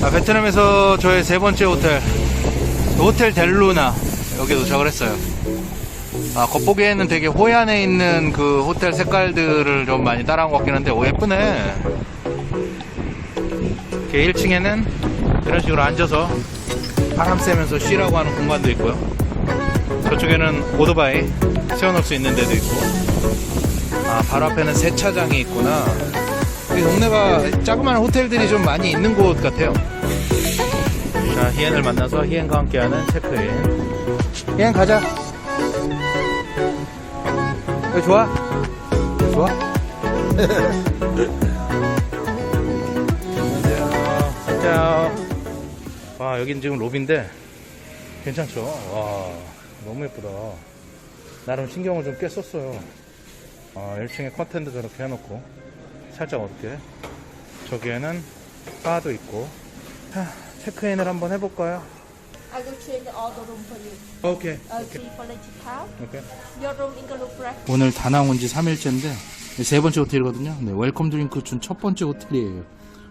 아, 베트남에서 저의 세 번째 호텔 호텔 델루나 여기 도착을 했어요. 아, 겉보기에는 되게 호얀에 있는 그 호텔 색깔들을 좀 많이 따라한 것 같긴 한데, 오, 예쁘네. 이렇게 1층에는 이런 식으로 앉아서 바람 쐬면서 쉬라고 하는 공간도 있고요. 저쪽에는 오토바이 세워놓을 수 있는 데도 있고, 아, 바로 앞에는 세차장이 있구나. 이 동네가 자그마한 호텔들이 좀 많이 있는 곳 같아요. 자, 히엔을 만나서 히엔과 함께하는 체크인. 히엔 가자. 여기 좋아? 좋아? 안녕하세요. 와, 여긴 지금 로비인데 괜찮죠? 와, 너무 예쁘다. 나름 신경을 좀 꽤 썼어요. 아, 1층에 커튼도 저렇게 해놓고 살짝 어둡게 저기에는 바도 있고 자, 체크인을 한번 해볼까요? I will change all the room for you. 오케이 Uh, three for lunch time. 오케이 Your room include breakfast. 오늘 다 나온 지 3일째인데 세 번째 호텔이거든요. 네, 웰컴 드링크 준 첫 번째 호텔이에요.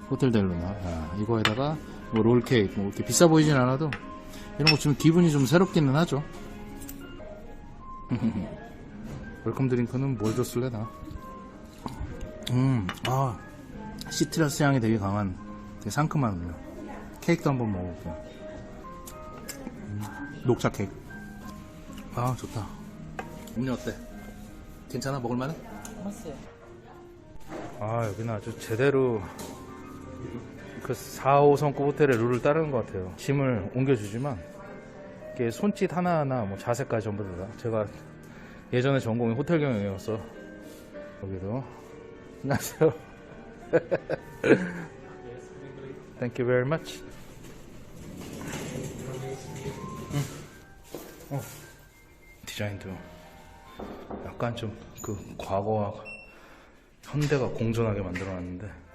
호텔 델루나. 아, 이거에다가 뭐 롤케이크 뭐 이렇게 비싸 보이진 않아도 이런 거 주면 기분이 좀 새롭기는 하죠. 웰컴 드링크는 뭘 줬을래 나? 음, 아 시트러스 향이 되게 강한 되게 상큼한 음료. 케이크도 한번 먹어볼게요. 음, 녹차 케이크. 아 좋다. 음료 어때? 괜찮아? 먹을만해? 맛있어요. 아 여기는 아주 제대로 그 4, 5성급 호텔의 룰을 따르는 것 같아요 짐을 옮겨주지만 이게 손짓 하나하나 뭐 자세까지 전부 다 제가 예전에 전공이 호텔 경영이어서 여기도 안녕하세요 Thank you very much 음. 어. 디자인도 약간 좀 그 과거와 현대가 공존하게 만들어놨는데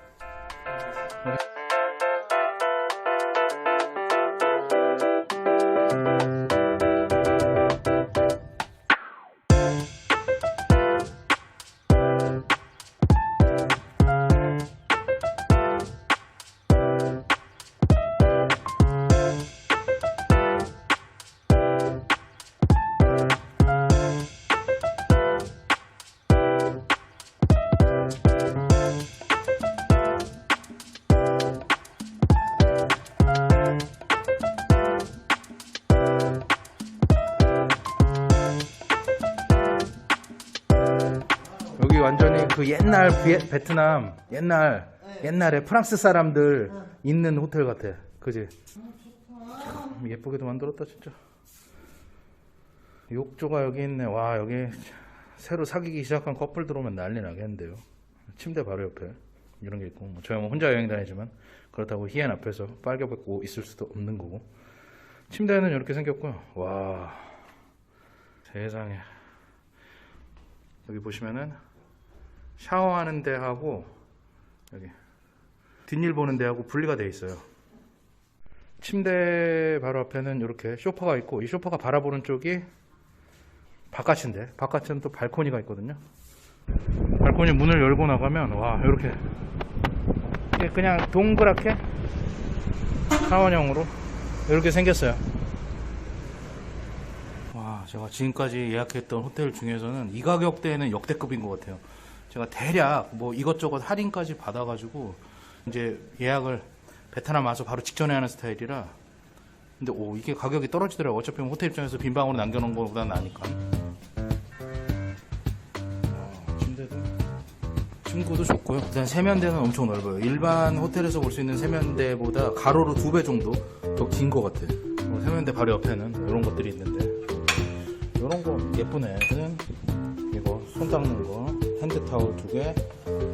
완전히 그 옛날 비에- 베트남 옛날 옛날에 프랑스 사람들 있는 호텔 같아. 그지? 참 예쁘게도 만들었다 진짜. 욕조가 여기 있네. 와 여기 새로 사귀기 시작한 커플 들어오면 난리 나겠는데요. 침대 바로 옆에 이런 게 있고. 뭐 저야 뭐 혼자 여행 다니지만 그렇다고 희엔 앞에서 빨개벗고 있을 수도 없는 거고. 침대는 이렇게 생겼고요. 와 세상에. 여기 보시면은 샤워하는 데하고 여기 뒷일 보는 데하고 분리가 돼 있어요. 침대 바로 앞에는 이렇게 소파가 있고 이 소파가 바라보는 쪽이 바깥인데 바깥은 또 발코니가 있거든요. 발코니 문을 열고 나가면 와 이렇게 그냥 동그랗게 사원형으로 이렇게 생겼어요. 와, 제가 지금까지 예약했던 호텔 중에서는 이 가격대에는 역대급인 것 같아요. 제가 대략 뭐 이것저것 할인까지 받아가지고 이제 예약을 베트남 와서 바로 직전에 하는 스타일이라 근데 오 이게 가격이 떨어지더라고요. 어차피 뭐 호텔 입장에서 빈 방으로 남겨놓은 것보다 나니까. 아, 침대도 침구도 좋고요. 일단 세면대는 엄청 넓어요. 일반 호텔에서 볼 수 있는 세면대보다 가로로 두 배 정도 더 긴 것 같아요. 뭐 세면대 바로 옆에는 이런 것들이 있는데 이런 거 예쁘네. 는 이거 손 닦는 거 핸드 타올 두 개,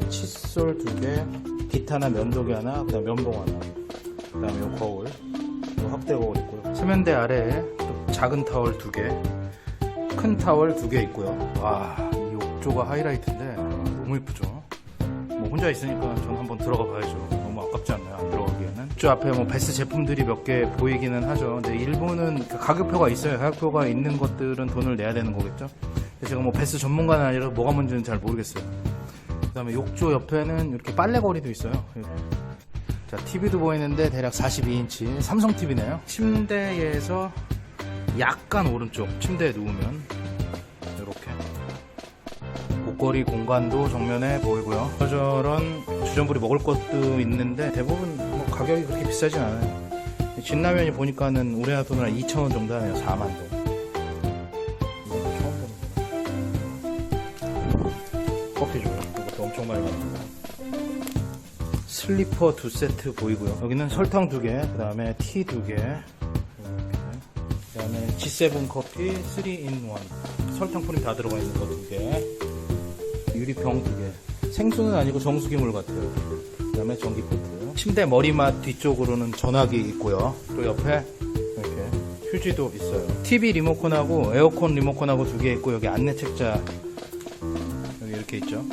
칫솔 두 개, 기타나 면도기 하나, 그다음 면봉 하나, 그다음에 요 거울, 요 확대 거울 있고요. 세면대 아래에 또 작은 타월 두 개, 큰 타월 두 개 있고요. 와, 이 욕조가 하이라이트인데 너무 예쁘죠. 뭐 혼자 있으니까 전 한번 들어가 봐야죠. 너무 아깝지 않나요? 안 들어가기에는. 저 앞에 뭐 베스트 제품들이 몇 개 보이기는 하죠. 근데 일본은 그 가격표가 있어요. 가격표가 있는 것들은 돈을 내야 되는 거겠죠. 제가 뭐 베스트 전문가는 아니라 뭐가 문제는 잘 모르겠어요. 그 다음에 욕조 옆에는 이렇게 빨래거리도 있어요. 자, TV도 보이는데 대략 42인치 삼성 TV네요. 침대에서 약간 오른쪽 침대에 누우면 이렇게 옷걸이 공간도 정면에 보이고요. 저런 주전부리 먹을 것도 있는데 대부분 뭐 가격이 그렇게 비싸진 않아요. 진라면이 보니까는 우리 돈으로 한 2,000원 정도 하네요. 4만 동. 슬리퍼 두 세트 보이고요. 여기는 설탕 두 개, 그 다음에 티 두 개. 그 다음에 G7 커피 3in 1. 설탕 프림 다 들어가 있는 거 두 개. 유리병 두 개. 생수는 아니고 정수기물 같아요. 그 다음에 전기 포트. 침대 머리맡 뒤쪽으로는 전화기 있고요. 또 옆에 이렇게 휴지도 있어요. TV 리모컨하고 에어컨 리모컨하고 두 개 있고 여기 안내 책자 여기 이렇게 있죠.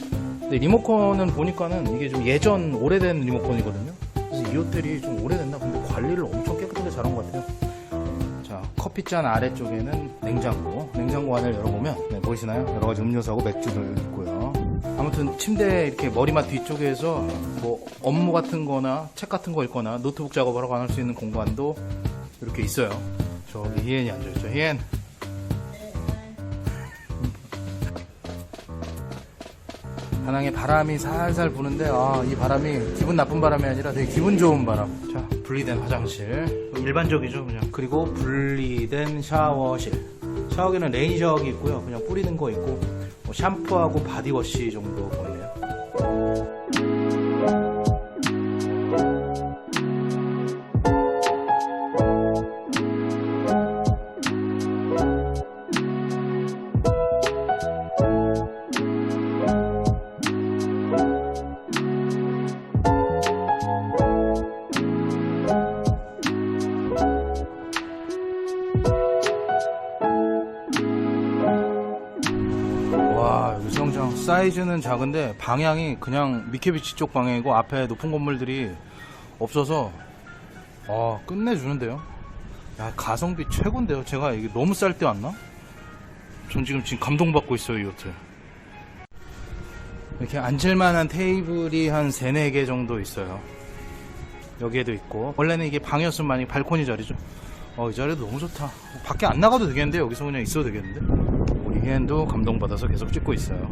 근데 리모컨은 보니까는 이게 좀 예전 오래된 리모컨이거든요. 그래서 이 호텔이 좀 오래됐나 근데 관리를 엄청 깨끗하게 잘한 것 같아요. 자, 커피잔 아래쪽에는 냉장고. 냉장고 안을 열어보면, 네, 보이시나요? 여러 가지 음료수하고 맥주도 있고요. 아무튼 침대 이렇게 머리맡 뒤쪽에서 뭐 업무 같은 거나 책 같은 거 읽거나 노트북 작업하러 갈 수 있는 공간도 이렇게 있어요. 저기 히엔이 앉아있죠. 히엔. 다낭에 바람이 살살 부는데 아, 이 바람이 기분 나쁜 바람이 아니라 되게 기분 좋은 바람. 자, 분리된 화장실. 일반적이죠, 그냥. 그리고 분리된 샤워실. 샤워기는 레인 샤워기 있고요. 그냥 뿌리는 거 있고 뭐 샴푸하고 바디워시 정도 사이즈는 작은데 방향이 그냥 미케비치 쪽 방향이고 앞에 높은 건물들이 없어서 아 끝내주는데요 야 가성비 최고인데요 제가 이게 너무 쌀 때 왔나? 전 지금 지금 감동받고 있어요 이 호텔 이렇게 앉을만한 테이블이 한 3, 4개 정도 있어요 여기에도 있고 원래는 이게 방이었으면 만약 발코니 자리죠 어, 이 자리도 너무 좋다. 밖에 안 나가도 되겠는데 여기서 그냥 있어도 되겠는데. 우리 희엔도 감동받아서 계속 찍고 있어요.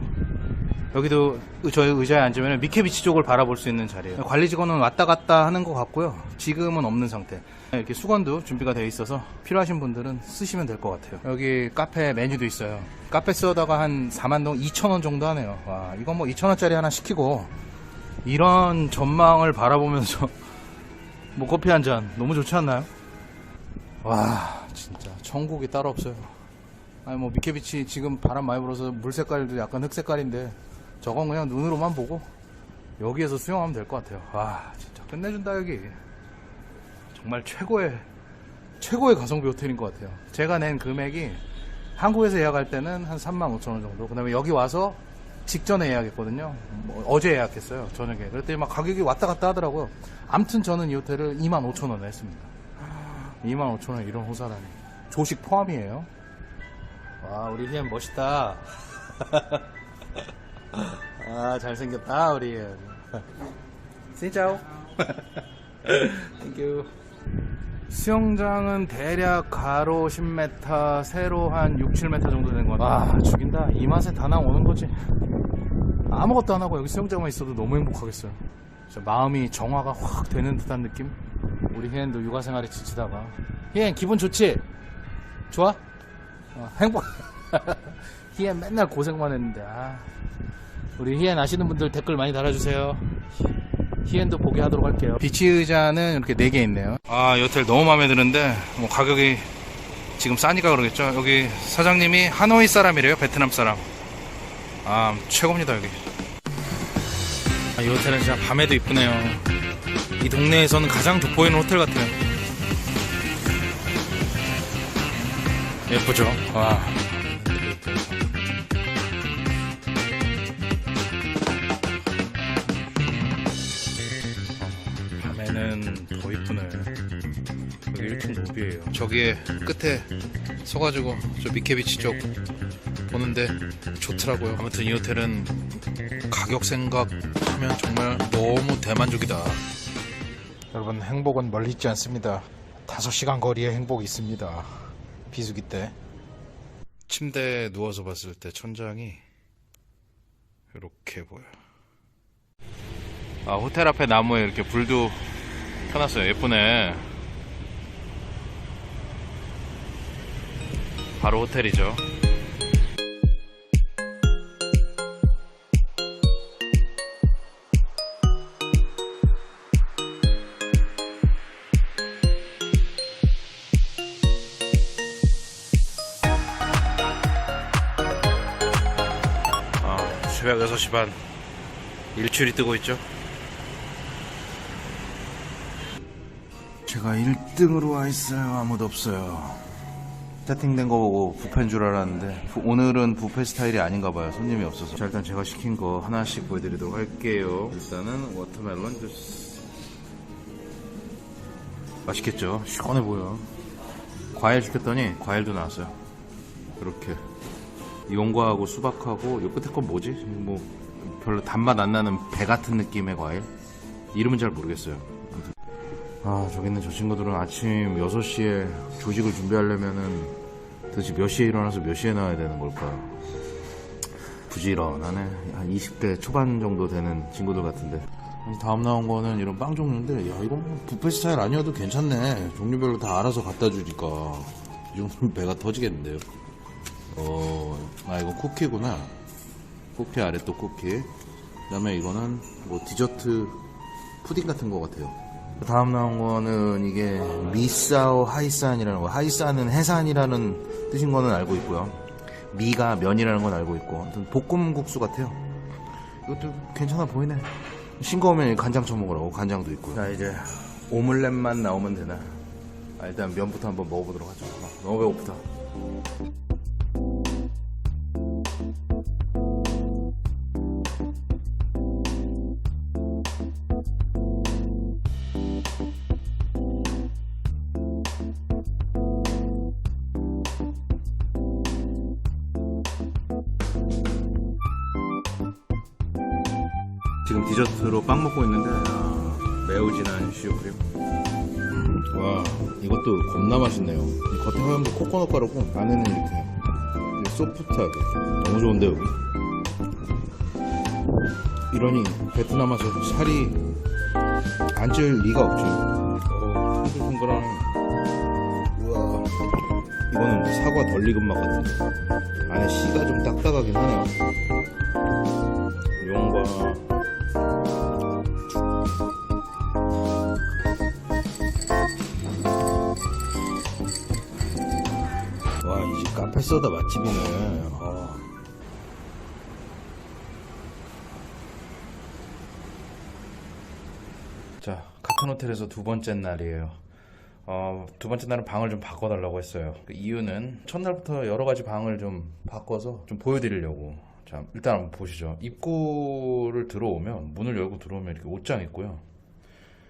여기도 의- 저희 의자에 앉으면 미케비치 쪽을 바라볼 수 있는 자리예요. 관리 직원은 왔다 갔다 하는 것 같고요. 지금은 없는 상태. 이렇게 수건도 준비가 되어 있어서 필요하신 분들은 쓰시면 될 것 같아요. 여기 카페 메뉴도 있어요. 카페 쓰다가 한 4만 동 2천 원 정도 하네요. 와, 이건 뭐 2천 원짜리 하나 시키고 이런 전망을 바라보면서 뭐 커피 한 잔 너무 좋지 않나요? 와 진짜 천국이 따로 없어요 아니 뭐 미케비치 지금 바람 많이 불어서 물 색깔도 약간 흑 색깔인데 저건 그냥 눈으로만 보고 여기에서 수영하면 될 것 같아요. 와 진짜 끝내준다 여기. 정말 최고의 최고의 가성비 호텔인 것 같아요. 제가 낸 금액이 한국에서 예약할 때는 한 3만 5천 원 정도. 그 다음에 여기 와서 직전에 예약했거든요. 뭐 어제 예약했어요 저녁에. 그랬더니 막 가격이 왔다 갔다 하더라고요. 암튼 저는 이 호텔을 2만 5천 원에 했습니다. 25,000원 이런 호사라니. 조식 포함이에요. 와, 우리 희엔 멋있다. 아, 잘생겼다, 우리. 진짜오. 땡큐. 수영장은 대략 가로 10m, 세로 한 6, 7m 정도 되는 것 같아. 와, 죽인다. 이 맛에 다낭 오는 거지. 아무것도 안 하고 여기 수영장만 있어도 너무 행복하겠어요. 마음이 정화가 확 되는 듯한 느낌? 우리 희엔도 육아 생활에 지치다가. 희엔 기분 좋지? 좋아? 어, 행복. 희엔 맨날 고생만 했는데, 아. 우리 희엔 아시는 분들 댓글 많이 달아주세요. 희엔도 보게 하도록 할게요. 비치 의자는 이렇게 4개 있네요. 아, 이 호텔 너무 마음에 드는데, 뭐 가격이 지금 싸니까 그러겠죠? 여기 사장님이 하노이 사람이래요, 베트남 사람. 아, 최고입니다, 여기. 아, 이 호텔은 진짜 밤에도 이쁘네요. 이 동네에서는 가장 돋보이는 호텔 같아요. 예쁘죠? 와. 저기에 끝에 서가지고 저 미케비치 쪽 보는데 좋더라고요. 아무튼 이 호텔은 가격 생각하면 정말 너무 대만족이다. 여러분 행복은 멀리 있지 않습니다. 5시간 거리에 행복이 있습니다. 비수기 때. 침대에 누워서 봤을 때 천장이 이렇게 보여. 아 호텔 앞에 나무에 이렇게 불도 켜놨어요. 예쁘네. 바로 호텔이죠. 아, 새벽 6시 반 일출이 뜨고 있죠. 제가 1등으로 와 있어요. 아무도 없어요. 세팅된 거 보고 뷔페인 줄 알았는데 부- 오늘은 뷔페 스타일이 아닌가 봐요. 손님이 없어서. 자, 일단 제가 시킨 거 하나씩 보여드리도록 할게요. 일단은 워터멜론 주스. 맛있겠죠? 시원해 보여. 과일 시켰더니 과일도 나왔어요. 이렇게. 용과하고 수박하고 요 끝에 건 뭐지? 뭐 별로 단맛 안 나는 배 같은 느낌의 과일? 이름은 잘 모르겠어요. 아 저기 있는 저 친구들은 아침 6시에 조직을 준비하려면은 도대체 몇 시에 일어나서 몇 시에 나와야 되는 걸까? 부지런하네. 한 20대 초반 정도 되는 친구들 같은데. 다음 나온 거는 이런 빵 종류인데, 야, 이건 뭐 뷔페 스타일 아니어도 괜찮네. 종류별로 다 알아서 갖다 주니까. 이 정도면 배가 터지겠는데요. 어, 아, 이거 쿠키구나. 쿠키 아래 또 쿠키. 그 다음에 이거는 뭐 디저트 푸딩 같은 거 같아요. 다음 나온 거는 이게 미사오 하이산이라는 거. 하이산은 해산이라는 뜻인 거는 알고 있고요. 미가 면이라는 건 알고 있고. 아무튼 볶음국수 같아요. 이것도 괜찮아 보이네. 싱거우면 간장 쳐먹으라고 간장도 있고. 자 이제 오믈렛만 나오면 되나. 아, 일단 면부터 한번 먹어보도록 하죠. 아, 너무 배고프다. 디저트로 빵 먹고 있는데 아, 매우 진한 슈크림. 와 이것도 겁나 맛있네요. 이 겉에 화면도 코코넛 가루고 안에는 이렇게 소프트하게. 너무 좋은데 여기? 이러니 베트남 와서 살이 안 찔 리가 없지? 어, 탱글탱글한 우와. 이거는 사과 덜 익은 맛 같은데. 안에 씨가 좀 딱딱하긴 하네요. 용과 소다 맛집이네. 아. 자, 카튼 호텔에서 두 번째 날이에요. 어, 두 번째 날은 방을 좀 바꿔달라고 했어요. 그 이유는 첫날부터 여러 가지 방을 좀 바꿔서 좀 보여드리려고. 자, 일단 한번 보시죠. 입구를 들어오면, 문을 열고 들어오면 이렇게 옷장 있고요.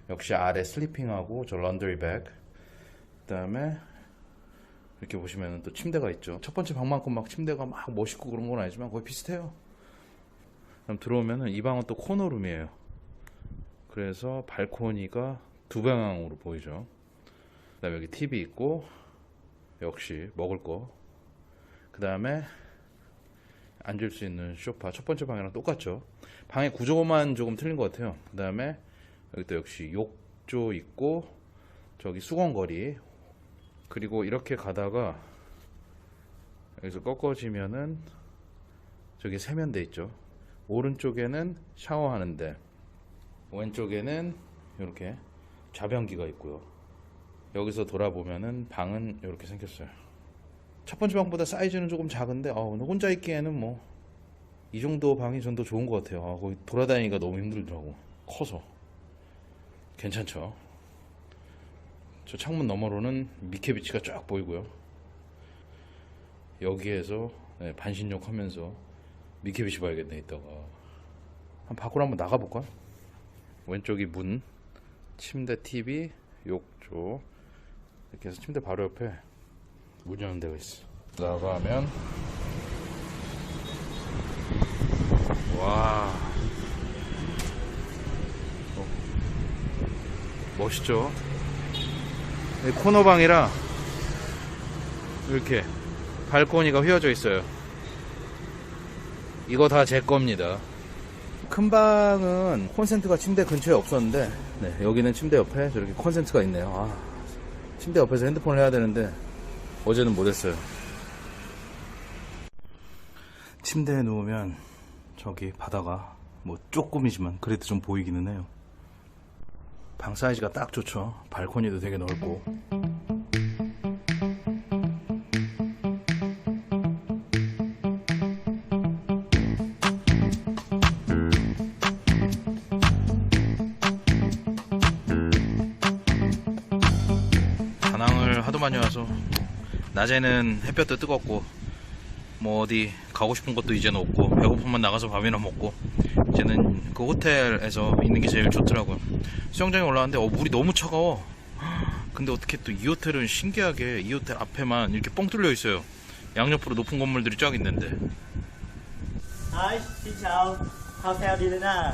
역시 아래 슬리핑하고 저 런드리 백. 그 다음에 이렇게 보시면 또 침대가 있죠. 첫 번째 방만큼 막 침대가 막 멋있고 그런 건 아니지만 거의 비슷해요. 그럼 들어오면은 이 방은 또 코너룸이에요. 그래서 발코니가 두 방향으로 보이죠. 그다음에 여기 TV 있고 역시 먹을 거. 그다음에 앉을 수 있는 소파. 첫 번째 방이랑 똑같죠. 방의 구조만 조금 틀린 것 같아요. 그다음에 여기 또 역시 욕조 있고 저기 수건거리 그리고 이렇게 가다가 여기서 꺾어지면은 저기 세면대 있죠. 오른쪽에는 샤워하는데 왼쪽에는 이렇게 좌변기가 있고요. 여기서 돌아보면은 방은 이렇게 생겼어요. 첫 번째 방보다 사이즈는 조금 작은데 아, 오늘 혼자 있기에는 뭐 이 정도 방이 전 더 좋은 것 같아요. 아, 거기 돌아다니기가 너무 힘들더라고. 커서 괜찮죠. 저 창문 너머로는 미케비치가 쫙 보이고요. 여기에서 네, 반신욕 하면서 미케비치 봐야겠네 이따가. 한 밖으로 한번 나가볼까? 왼쪽이 문, 침대, TV, 욕조 이렇게 해서 침대 바로 옆에 문 여는 데가 있어. 나가면 와 어, 멋있죠? 이 코너방이라 이렇게 발코니가 휘어져 있어요. 이거 다 제 겁니다. 큰 방은 콘센트가 침대 근처에 없었는데 네, 여기는 침대 옆에 저렇게 콘센트가 있네요. 아, 침대 옆에서 핸드폰을 해야 되는데 어제는 못했어요. 침대에 누우면 저기 바다가 뭐 조금이지만 그래도 좀 보이기는 해요. 방 사이즈가 딱 좋죠. 발코니도 되게 넓고. 다낭을 하도 많이 와서 낮에는 햇볕도 뜨겁고 뭐 어디 가고 싶은 것도 이제는 없고 배고프면 나가서 밥이나 먹고 이제는 그 호텔에서 있는 게 제일 좋더라고요 수영장에 올라왔는데 어, 물이 너무 차가워. 근데 어떻게 또 이 호텔은 신기하게 이 호텔 앞에만 이렇게 뻥 뚫려 있어요. 양옆으로 높은 건물들이 쫙 있는데. Hi, xin chào. Hotel Dilena.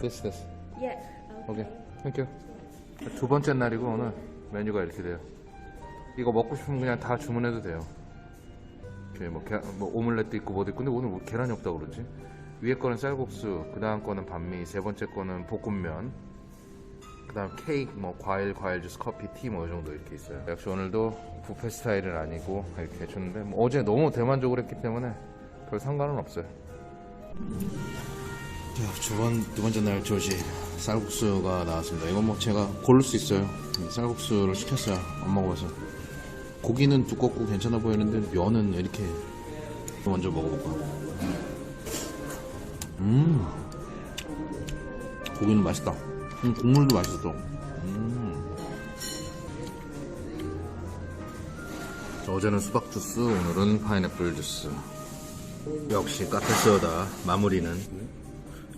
됐어 됐어. Yeah. 오케이. 땡큐. 두 번째 날이고 오늘 메뉴가 이렇게 돼요. 이거 먹고 싶으면 그냥 다 주문해도 돼요. 이렇게 뭐, 게, 뭐 오믈렛도 있고 뭐도 있고. 근데 오늘 왜 계란이 없다 그러지 위에 거는 쌀국수 그 다음 거는 반미 세 번째 거는 볶음면 그 다음 케이크 뭐 과일 과일 주스 커피 티 뭐 이 정도 이렇게 있어요 역시 오늘도 뷔페 스타일은 아니고 이렇게 해줬는데 뭐 어제 너무 대만족으로 했기 때문에 별 상관은 없어요 자, 두, 번째 날 조지 쌀국수가 나왔습니다. 이건 뭐 제가 고를 수 있어요. 쌀국수를 시켰어요. 안 먹어봐서. 고기는 두껍고 괜찮아 보이는데 면은 이렇게 먼저 먹어볼까. 음, 고기는 맛있다. 음, 국물도 맛있어. 음. 자, 어제는 수박 주스, 오늘은 파인애플 주스. 역시 카페소다 마무리는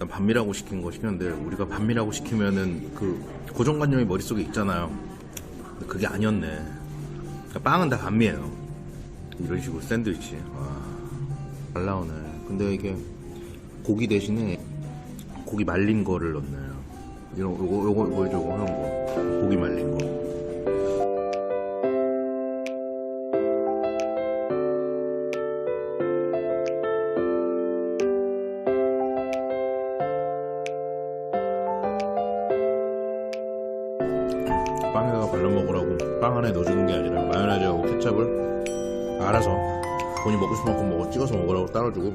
반미라고 시킨 거 시켰는데 우리가 반미라고 시키면은 그 고정관념이 머릿속에 있잖아요 그게 아니었네 그러니까 빵은 다 반미예요 이런 식으로 샌드위치 와 잘 나오네 근데 이게 고기 대신에 고기 말린 거를 넣네요. 이런 요거 요거 뭐죠 요거 하는 거. 고기 말린 거. 빵에다가 발라 먹으라고 빵 안에 넣어주는 게 아니라 마요네즈하고 케찹을 알아서 본인 먹고 싶은 만큼 먹어 찍어서 먹으라고 따라주고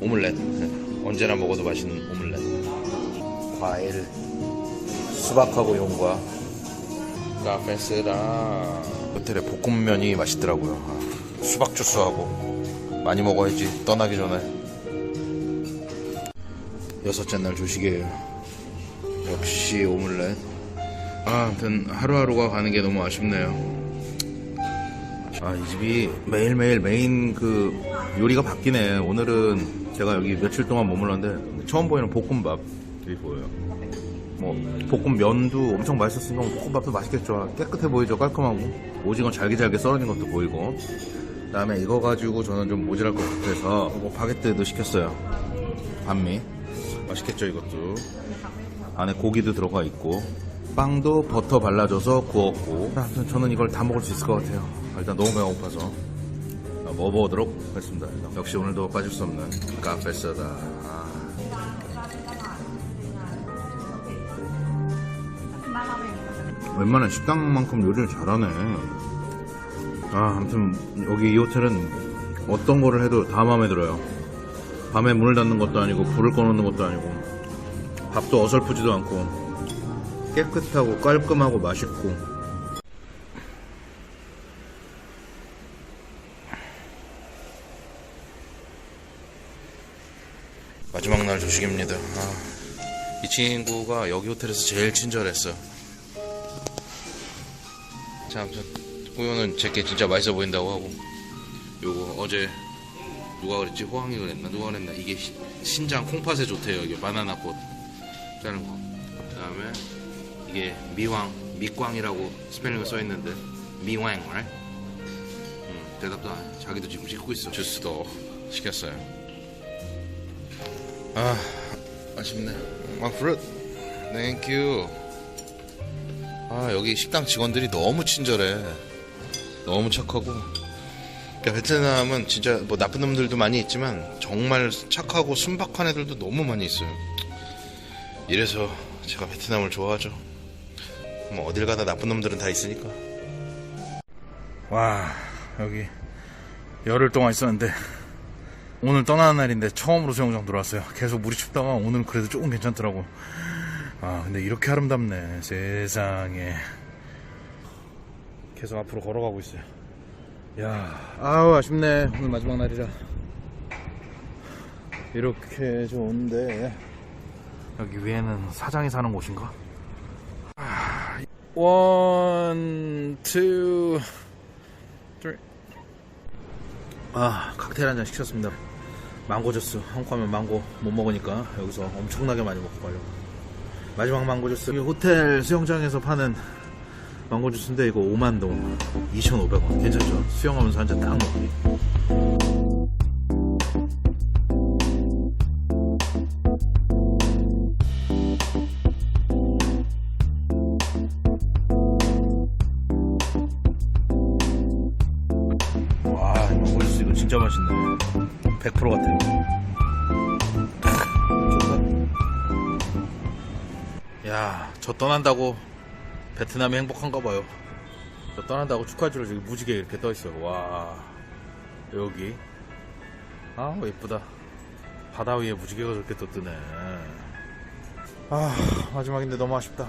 오믈렛. 언제나 먹어도 맛있는 오믈렛. 과일 수박하고 용과. 카페 쓰다 호텔에 볶음면이 맛있더라고요. 아, 수박 주스하고. 많이 먹어야지. 떠나기 전에. 여섯째 날 조식이에요. 역시 오믈렛. 아, 아무튼 하루하루가 가는 게 너무 아쉽네요. 아, 이 집이 매일매일 메인 그 요리가 바뀌네. 오늘은 제가 여기 며칠 동안 머물렀는데 처음 보이는 볶음밥이 보여요. 뭐 볶음 면도 엄청 맛있었으니까 볶음밥도 맛있겠죠. 깨끗해 보이죠. 깔끔하고 오징어 잘게 잘게 썰어진 것도 보이고. 그다음에 이거 가지고 저는 좀 모자랄 것 같아서 뭐 바게트도 시켰어요. 반미 맛있겠죠 이것도. 안에 고기도 들어가 있고 빵도 버터 발라줘서 구웠고 저는 이걸 다 먹을 수 있을 것 같아요 일단 너무 배가 고파서 아, 먹어보도록 하겠습니다. 역시 오늘도 빠질 수 없는 카페사다. 아. 웬만한 식당만큼 요리를 잘하네. 아 아무튼 여기 이 호텔은 어떤 거를 해도 다 마음에 들어요. 밤에 문을 닫는 것도 아니고 불을 꺼놓는 것도 아니고 밥도 어설프지도 않고 깨끗하고 깔끔하고 맛있고 마지막 날 조식입니다. 아, 이 친구가 여기 호텔에서 제일 친절했어. 자, 아무튼 우유는 제게 진짜 맛있어 보인다고 하고 요거 어제 누가 그랬지? 호황이 그랬나? 누가 그랬나? 이게 시- 신장 콩팥에 좋대요. 이게 바나나 꽃 자른 거. 그 다음에 이게 미황, 미꽝이라고 스펠링을 써 있는데 미왕, right? 음, 대답도 안 해. 자기도 지금 찍고 있어. 주스도 시켰어요. 아 아쉽네. 아 fruit 땡큐 아 여기 식당 직원들이 너무 친절해. 너무 착하고. 그러니까 베트남은 진짜 뭐 나쁜 놈들도 많이 있지만 정말 착하고 순박한 애들도 너무 많이 있어요. 이래서 제가 베트남을 좋아하죠. 뭐 어딜 가다 나쁜 놈들은 다 있으니까. 와 여기 열흘 동안 있었는데 오늘 떠나는 날인데 처음으로 수영장 들어왔어요. 계속 물이 춥다가 오늘은 그래도 조금 괜찮더라고. 아 근데 이렇게 아름답네. 세상에. 계속 앞으로 걸어가고 있어요. 야 아우 아쉽네. 오늘 마지막 날이라. 이렇게 좋은데. 여기 위에는 사장이 사는 곳인가? 아, 원, 투, 쓰리. 아, 칵테일 한 잔 시켰습니다. 망고 주스. 한국 가면 망고 못 먹으니까 여기서 엄청나게 많이 먹고 가려고. 마지막 망고 주스. 여기 호텔 수영장에서 파는 망고 주스인데 이거 5만 동. 2,500원. 괜찮죠? 수영하면서 한 잔 딱 먹기. 떠난다고 베트남이 행복한가 봐요. 저 떠난다고 축하줄을 저기 무지개 이렇게 떠 있어요. 와, 여기. 아, 예쁘다. 바다 위에 무지개가 저렇게 또 뜨네. 아, 마지막인데 너무 아쉽다.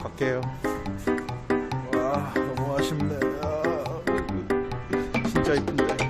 갈게요. 와, 너무 아쉽네. 아, 진짜 이쁜데.